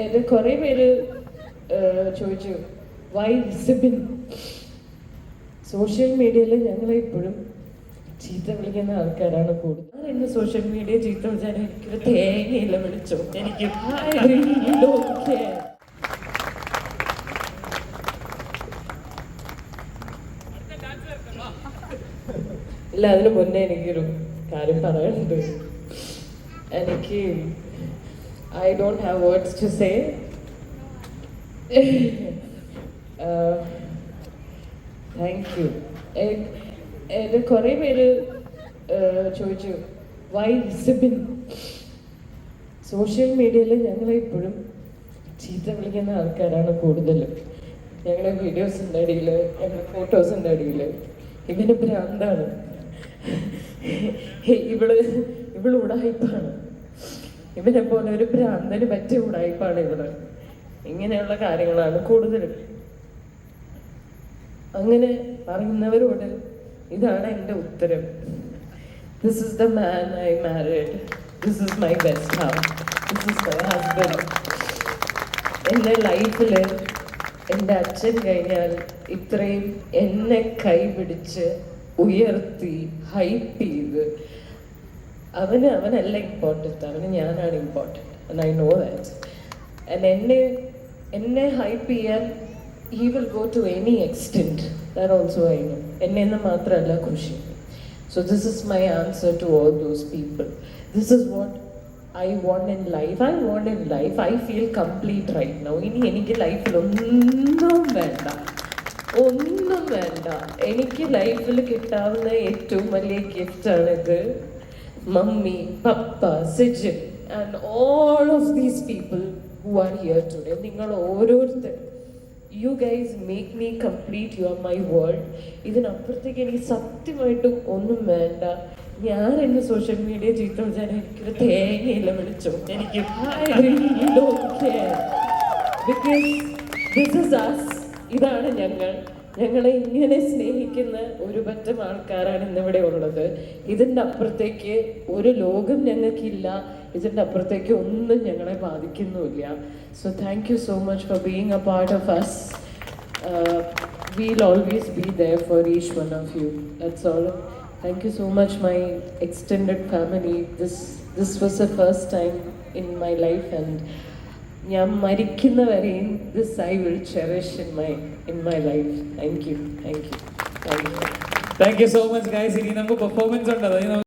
ഇത് കുറേ പേര് ചോദിച്ചു വൈ സിബിൻ? സോഷ്യൽ മീഡിയയിൽ ഞങ്ങളെ ഇപ്പോഴും ചീത്ത വിളിക്കുന്ന ആൾക്കാരാണ് കൂടുതൽ ഇന്ന് സോഷ്യൽ മീഡിയ ചീത്ത വിളിച്ചാൽ എനിക്കൊരു തേങ്ങയില്ല വിളിച്ചോ? എനിക്ക്. ഇല്ല അതിന് മുന്നേ എനിക്കൊരു കാര്യം പറയാനുണ്ട്. എനിക്ക് I don't have words to say thank you എന്റെ കുറേ പേര് ചോദിച്ചു വൈ സിബിൻ സോഷ്യൽ മീഡിയയിൽ ഞങ്ങളെ ഇപ്പോഴും ചീത്ത വിളിക്കുന്ന ആൾക്കാരാണ് കൂടുതലും. ഞങ്ങളുടെ വീഡിയോസിന്റെ അടിയിൽ ഞങ്ങളുടെ ഫോട്ടോസിന്റെ അടിയിൽ ഇവന് ഭ്രാന്താണ്. ഇവൾ ഇവൾ ഉടായ്പാണ് ഇവനെ പോലെ ഒരു ഭ്രാന്തന് പറ്റിയ ഉടായ്പാണ് ഇവൾ. ഇങ്ങനെയുള്ള കാര്യങ്ങളാണ് കൂടുതലും. അങ്ങനെ പറയുന്നവരോട് ഇതാണ് എന്റെ ഉത്തരം. This is the man I married this is my best half this is my husband എന്റെ ലൈഫിൽ എന്റെ അച്ഛൻ കഴിഞ്ഞാൽ ഇത്രയും എന്നെ കൈപിടിച്ച് ഉയർത്തി ഹൈപ്പ് ചെയ്ത് അവന് അവനല്ല ഇമ്പോർട്ടന്റ് അവന് ഞാനാണ് important I know that and എന്നെ എന്നെ ഹൈപ്പ് ചെയ്യാൻ he will go to any extent that also I know എന്നെ എന്ന് മാത്രമല്ല കൃഷി. So this is my answer to all those people this is what I want in life I want in life I feel complete right now ഇനി എനിക്ക് ലൈഫിൽ ഒന്നും വേണ്ട. ഒന്നും വേണ്ട. എനിക്ക് ലൈഫിൽ കിട്ടാവുന്ന ഏറ്റവും വലിയ ഗിഫ്റ്റാണിത് mummy papa Sijin and all of these people who are here today നിങ്ങൾ ഓരോരുത്തർ you guys make me complete you are my world ഇതിനപ്പുറത്തേക്ക് എനിക്ക് സത്യമായിട്ടും ഒന്നും വേണ്ട ഞാൻ എന്നെ സോഷ്യൽ മീഡിയ ചീത്ത വിളിച്ചാൽ എനിക്കൊരു തേങ്ങയില്ല വിളിച്ചു എനിക്ക്. Because this is us. ഇതാണ് ഞങ്ങൾ ഞങ്ങളെ ഇങ്ങനെ സ്നേഹിക്കുന്ന ഒരു പറ്റം ആൾക്കാരാണ് ഇന്നിവിടെ ഉള്ളത്. ഇതിന്റെ അപ്പുറത്തേക്ക് ഒരു ലോകം ഞങ്ങൾക്കില്ല. ഇതിന്റെ അപ്പുറത്തേക്ക് ഒന്നും ഞങ്ങളെ ബാധിക്കുന്നുമില്ല. So thank you so much for being a part of us will always be there for each one of us that's all thank you so much my extend family this this was a first time in my life and ഞാൻ മരിക്കുന്നവരെയും this I will cherish in my in my life thank you thank you thank you so much guys ഇനി നമുക്ക് performance ഉണ്ട്.